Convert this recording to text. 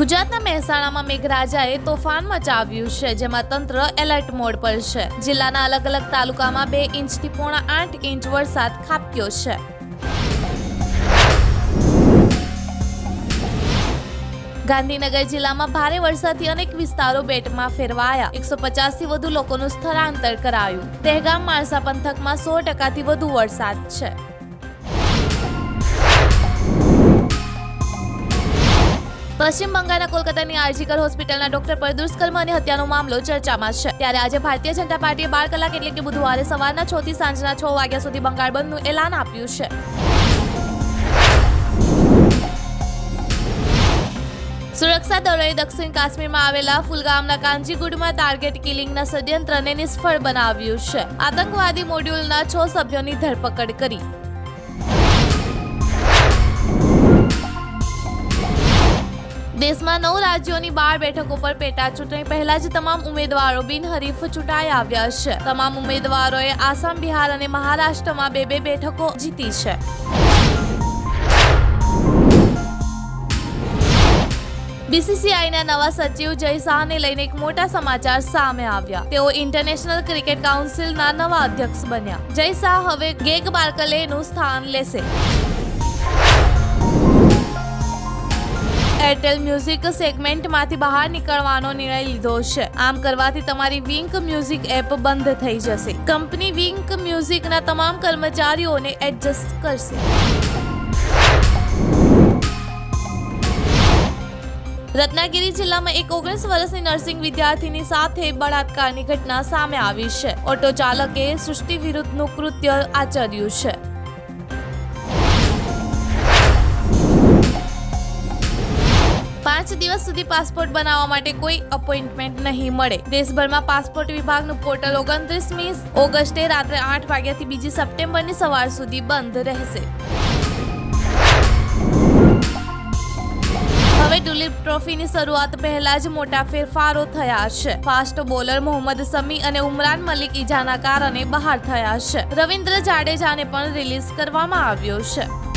ગુજરાતના મહેસાણામાં મેઘરાજાએ તોફાન મચાવ્યું છે, જેમાં તંત્ર એલર્ટ મોડ પર છે. જિલ્લાના અલગ અલગ તાલુકામાં બે ઇંચથી પોણા આઠ ઇંચ વરસાદ ખાબક્યો છે. ગાંધીનગર જિલ્લામાં ભારે વરસાદથી અનેક વિસ્તારો બેટમાં ફેરવાયા. એકસો પચાસથી વધુ લોકોનું સ્થળાંતર કરાયું. દહેગામ માણસા પંથકમાં સો ટકાથી વધુ વરસાદ છે. પશ્ચિમ બંગાળના કોલકાતાની આરજીકર હોસ્પિટલના ડોક્ટર પર દુષ્કર્મ અને હત્યાનો મામલો ચર્ચામાં છે. ત્યારે આજે ભારતીય જનતા પાર્ટીએ બાર કલાક એટલે કે બુધવારે સવારના છ થી સાંજના છ વાગ્યા સુધી બંગાળ બંધનું એલાન આપ્યું છે. સુરક્ષા દળોએ દક્ષિણ કાશ્મીરમાં આવેલા ફુલગામના કાંજીગુડમાં ટાર્ગેટ કિલિંગના ષડયંત્રને નિષ્ફળ બનાવ્યું છે. આતંકવાદી મોડ્યુલના છ સભ્યોની ધરપકડ કરી. દેશમાં નવ રાજ્યોની બાર બેઠકો પર પેટા ચૂંટણી પહેલા જ તમામ ઉમેદવારો બિનહરીફ ચૂંટાઈ આવ્યા છે. તમામ ઉમેદવારોએ આસામ, બિહાર અને મહારાષ્ટ્રમાં બે બે બેઠકો જીતી છે. બીસીસીઆઈના નવા સચિવ જય શાહને લઈને એક મોટા સમાચાર સામે આવ્યા. તેઓ ઇન્ટરનેશનલ ક્રિકેટ કાઉન્સિલના નવા અધ્યક્ષ બન્યા. જય શાહ હવે ગેગ બાર્કલેનું સ્થાન લેશે. એરટેલ મ્યુઝિક સેગમેન્ટમાંથી બહાર નીકળવાનો નિર્ણય લીધો છે. આમ કરવાથી તમારી વિંક મ્યુઝિક એપ બંધ થઈ જશે. કંપની વિંક મ્યુઝિકના તમામ કર્મચારીઓને એડજસ્ટ કરશે. રત્નાગીરી જિલ્લામાં એક ઓગણીસ વર્ષની નર્સિંગ વિદ્યાર્થીની સાથે બળાત્કારની ઘટના સામે આવી છે. ઓટો ચાલકે સૃષ્ટિ વિરુદ્ધનું કૃત્ય આચર્યું છે. દિવસ સુધી પાસપોર્ટ બનાવવા માટે કોઈ અપોઇન્ટમેન્ટ નહીં મળે. દેશભરમાં પાસપોર્ટ વિભાગનું પોર્ટલ ઓગણત્રીસમી ઓગસ્ટે રાત્રે આઠ વાગ્યાથી બીજી સપ્ટેમ્બરની સવાર સુધી બંધ રહેશે. હવે દુલીપ ટ્રોફીની શરૂઆત પહેલા જ મોટા ફેરફારો થયા છે. ફાસ્ટ બોલર મોહમ્મદ સમી અને ઉમરાન મલિક ઈજાના કારણે બહાર થયા છે. રવિન્દ્ર જાડેજાને પણ રિલીઝ કરવામાં આવ્યો છે.